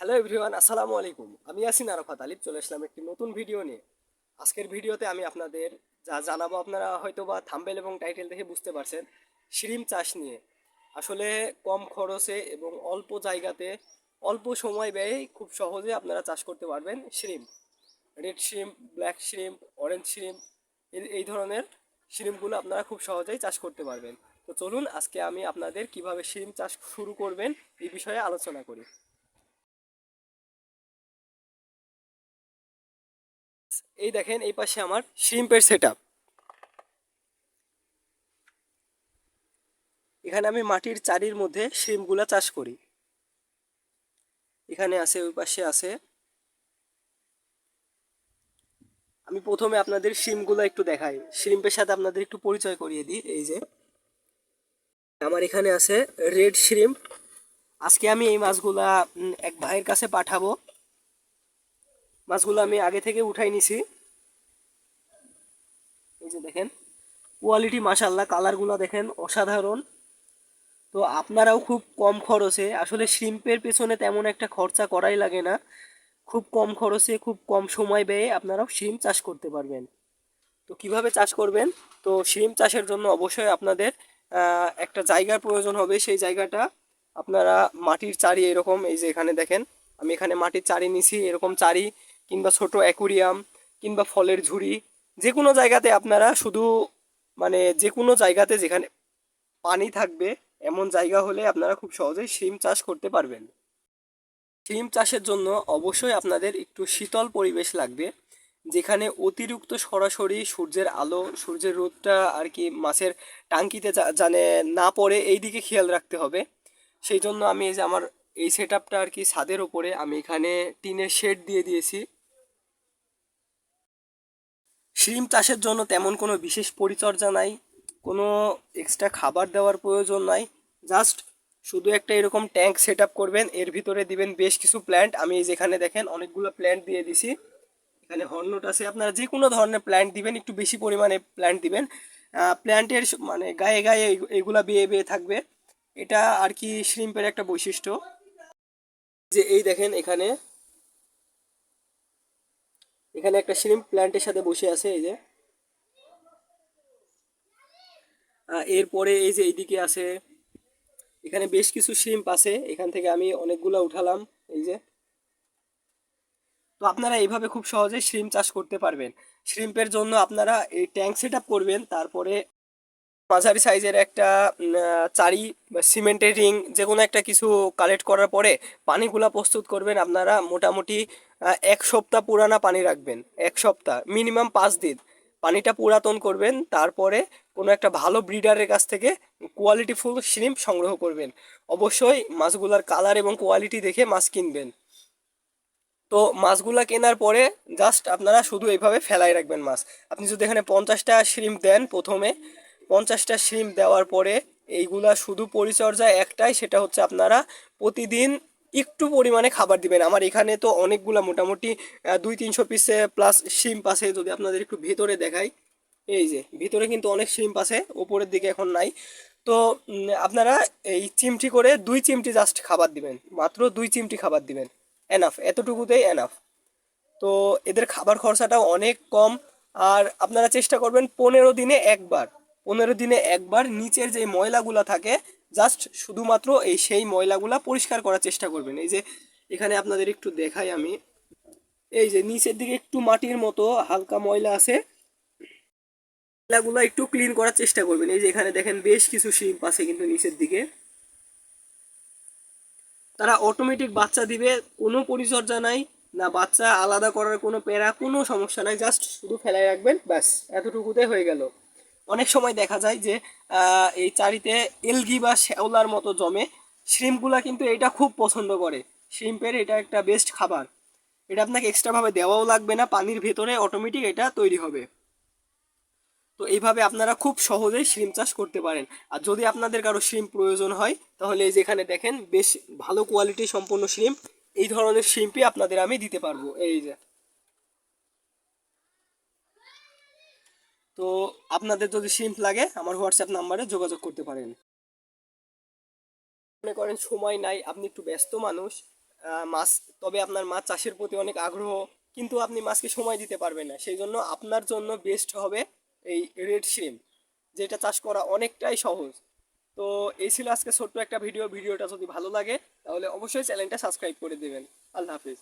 Hello everyone আসসালামু আলাইকুম। আমি আসিন আরাফাত আলিফ, চলে আসলাম একটি নতুন ভিডিও নিয়ে। আজকের ভিডিওতে আমি আপনাদের যা জানাব আপনারা হয়তো বা থাম্বেল এবং টাইটেল দেখে বুঝতে পারছেন, শিরিম চাষ নিয়ে। আসলে কম খরচে এবং অল্প জায়গাতে অল্প সময় ব্যয়ে খুব সহজে আপনারা চাষ করতে পারবেন shrimp. Red shrimp black shrimp orange shrimp এই ধরনের শিরিমগুলো আপনারা খুব সহজেই চাষ করতে পারবেন। তো চলুন আজকে আমি আপনাদের কীভাবে শিরিম চাষ শুরু করবেন এই বিষয়ে আলোচনা করি। এই দেখেন, এই পাশে আমার শ্রিম্পের সেট এখানে আমি মাটির চারির মধ্যে শ্রিমগুলা চাষ করি। এখানে আছে, ওই পাশে আছে। আমি প্রথমে আপনাদের শিমগুলো একটু দেখাই। শ্রিম্পের সাথে আপনাদের একটু পরিচয় করিয়ে দিই, এই যে। আমার এখানে আছে রেড শ্রিম্প আজকে আমি এই মাছগুলা এক ভাইয়ের কাছে পাঠাবো। মাছগুলো আমি আগে থেকে উঠাই নিছি। এই যে দেখেন কোয়ালিটি মাশাল্লাহ কালারগুলো দেখেন অসাধারণ। তো আপনারাও খুব কম খরচে, আসলে শ্রিম্পের পেছনে তেমন একটা খরচা করাই লাগে না। খুব কম খরচে, খুব কম সময় ব্যয়ে আপনারাও শিম চাষ করতে পারবেন। তো কীভাবে চাষ করবেন? তো শিম চাষের জন্য অবশ্যই আপনাদের একটা জায়গার প্রয়োজন হবে। সেই জায়গাটা আপনারা মাটির চারি এরকম, এই যে এখানে দেখেন, আমি এখানে মাটির চারি নিছি, এরকম চারি কিংবা ছোট অ্যাকুরিয়াম কিংবা ফলের ঝুড়ি যে কোনো জায়গাতে আপনারা শুধু মানে যে কোনো জায়গাতে যেখানে পানি থাকবে, এমন জায়গা হলে আপনারা খুব সহজেই শিম চাষ করতে পারবেন। শিম চাষের জন্য অবশ্যই আপনাদের একটু শীতল পরিবেশ লাগবে, যেখানে অতিরিক্ত সরাসরি সূর্যের আলো, সূর্যের রোদটা আর কি মাছের টাঙ্কিতে জানে না পড়ে এই দিকে খেয়াল রাখতে হবে। সেই জন্য আমি এই যে আমার এই সেট আপটা আর কি ছাদের ওপরে আমি এখানে টিনের শেড দিয়ে দিয়েছি। শিম চাষের জন্য তেমন কোনো বিশেষ পরিচর্যা নাই, কোনো এক্সট্রা খাবার দেওয়ার প্রয়োজন নাই জাস্ট শুধু একটা এরকম ট্যাঙ্ক সেট আপ করবেন, এর ভিতরে দিবেন বেশ কিছু প্ল্যান্ট আমি যেখানে দেখেন অনেকগুলো প্ল্যান্ট দিয়ে দিছি, এখানে হর্নট আছে, আপনারা যে কোনো ধরনের প্ল্যান্ট দিবেন, একটু বেশি পরিমাণে প্ল্যান্ট দিবেন প্ল্যান্টের মানে গায়ে গায়ে এইগুলা বেয়ে বেয়ে থাকবে, এটা আর কি শ্রিম্পের একটা বৈশিষ্ট্য, যে এই দেখেন এখানে এখানে একটা শ্রিম প্ল্যান্টের সাথে বসে আছে, এই যে। এরপরে এই যে এইদিকে আছে, এখানে বেশ কিছু শ্রিম্প আছে, এখান থেকে আমি অনেকগুলো উঠালাম, এই যে। তো আপনারা এইভাবে খুব সহজে শ্রিম চাষ করতে পারবেন। শ্রিম্পের জন্য আপনারা এই ট্যাঙ্ক সেট করবেন, তারপরে মাঝারি সাইজের একটা চারি বা সিমেন্টের রিং যে কোনো একটা কিছু কালেক্ট করার পরে পানিগুলা প্রস্তুত করবেন। আপনারা মোটামুটি এক সপ্তাহ পুরানা পানি রাখবেন। এক সপ্তাহ, মিনিমাম পাঁচ দিন। পানিটা পুরাতন করবেন, তারপরে কোনো একটা ভালো ব্রিডারের কাছ থেকে কোয়ালিটিফুল শ্রিম্প সংগ্রহ করবেন। অবশ্যই মাছগুলার কালার এবং কোয়ালিটি দেখে মাছ কিনবেন। তো মাছগুলা কেনার পরে জাস্ট আপনারা শুধু এইভাবে ফেলাই রাখবেন মাছ। আপনি যদি এখানে পঞ্চাশটা শ্রিম দেন প্রথমে পঞ্চাশটা শ্রিম দেওয়ার পরে এইগুলা শুধু পরিচর্যা একটাই, সেটা হচ্ছে আপনারা প্রতিদিন একটু পরিমাণে খাবার দিবেন। আমার এখানে তো অনেকগুলা মোটামুটি দুই তিনশো পিসে প্লাস শ্রিম্প পাশে যদি আপনাদের একটু ভেতরে দেখাই। এই যে, ভিতরে কিন্তু অনেক শ্রিম্প আছে ওপরের দিকে এখন নাই। তো আপনারা এই চিমটি করে দুই চিমটি জাস্ট খাবার দিবেন। মাত্র দুই চিমটি খাবার দিবেন। এনাফ এতটুকুতেই এনাফ তো, এদের খাবার খরচাটাও অনেক কম। আর আপনারা চেষ্টা করবেন পনেরো দিনে একবার পনেরো দিনে একবার নিচের যে ময়লাগুলা থাকে জাস্ট শুধুমাত্র এই সেই ময়লাগুলা পরিষ্কার করার চেষ্টা করবেন। এই যে এখানে আপনাদের একটু দেখাই আমি। এই যে নিচের দিকে একটু মাটির মতো হালকা ময়লা আছে। ময়লাগুলো একটু ক্লিন করার চেষ্টা করবেন। এই যে এখানে দেখেন বেশ কিছু শিম্প আছে কিন্তু নিচের দিকে। তারা অটোমেটিক বাচ্চা দিবে, কোনো পরিচর্যা নাই, না বাচ্চা আলাদা করার কোনো প্যারা, কোনো সমস্যা নাই জাস্ট শুধু ফেলাই রাখবেন, ব্যাস, এতটুকুতে হয়ে গেল। অনেক সময় দেখা যায় যে এই চারিতে এলগি বা শ্যাওলার মতো জমে শ্রিম্পগুলা কিন্তু এটা খুব পছন্দ করে। শ্রিম্পের এটা একটা বেস্ট খাবার। এটা আপনাকে এক্সট্রাভাবে দেওয়াও লাগবে না, পানির ভেতরে অটোমেটিক এটা তৈরি হবে। তো এইভাবে আপনারা খুব সহজেই শ্রিম চাষ করতে পারেন। আর যদি আপনাদের কারও শ্রিম প্রয়োজন হয়, তাহলে এই যেখানে দেখেন, বেশ ভালো কোয়ালিটি সম্পন্ন শ্রিম এই ধরনের শ্রিম্পই আপনাদের আমি দিতে পারব। এই যে। তো আপনাদের যদি শ্রিম্প লাগে, আমার হোয়াটসঅ্যাপ নাম্বারে যোগাযোগ করতে পারেন। মনে করেন সময় নাই, আপনি একটু ব্যস্ত মানুষ মাছ, তবে আপনার মাছ চাষের প্রতি অনেক আগ্রহ, কিন্তু আপনি মাছকে সময় দিতে পারবেন না। সেই জন্য আপনার জন্য বেস্ট হবে এই রেড শ্রিম যেটা চাষ করা অনেকটাই সহজ। তো এই ছিল আজকে ছোট্ট একটা ভিডিও ভিডিওটা যদি ভালো লাগে, তাহলে অবশ্যই চ্যানেলটা সাবস্ক্রাইব করে দেবেন। আল্লাহ হাফিজ।